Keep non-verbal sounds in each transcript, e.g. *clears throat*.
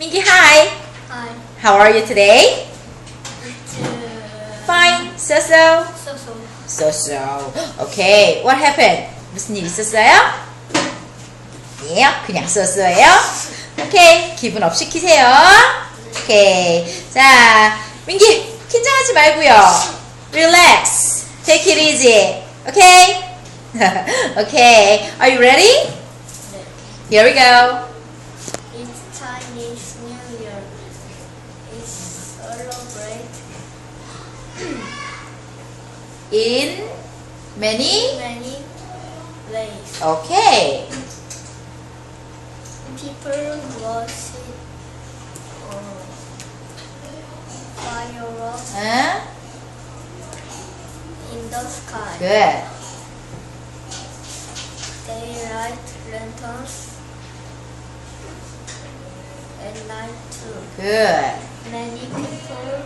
Mingi, hi. Hi. How are you today? It's uh, Fine. So so. so so. So so. Okay. What happened? 무슨 일 있었어요? 예, 그냥 so so예요. 오케이. 기분 업 시키세요. 오케이. 자, 민기 긴장하지 말고요. Relax. Take it easy. Okay? *laughs* okay. Are you ready? Here we go. Chinese New Year. It's celebrate *clears throat* In many. many ways. Okay. People worship uh, fireworks Huh? in the sky. Good. They light lanterns at night too. Good. Many people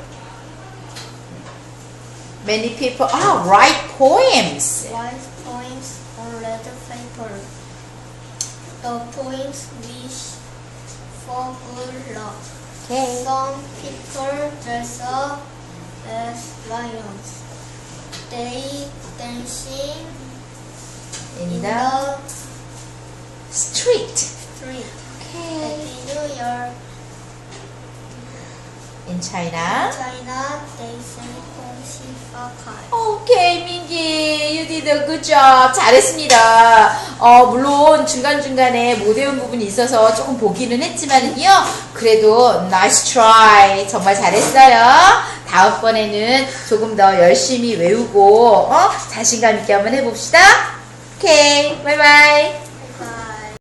Many people ah write poems. write poems on leather paper. The poems wish for good luck. Okay. Some people dress up as lions. They dancing In in the the street. Year. In China. China, they say. 오케이, 민기. You did a good job. 잘했습니다. 어, 물론 중간 중간에 못 외운 부분이 있어서 조금 보기는 했지만요. 그래도 nice try. 정말 잘했어요. 다음번에는 조금 더 열심히 외우고, 어? 자신감 있게 한번 해봅시다. 오케이. 바이바이.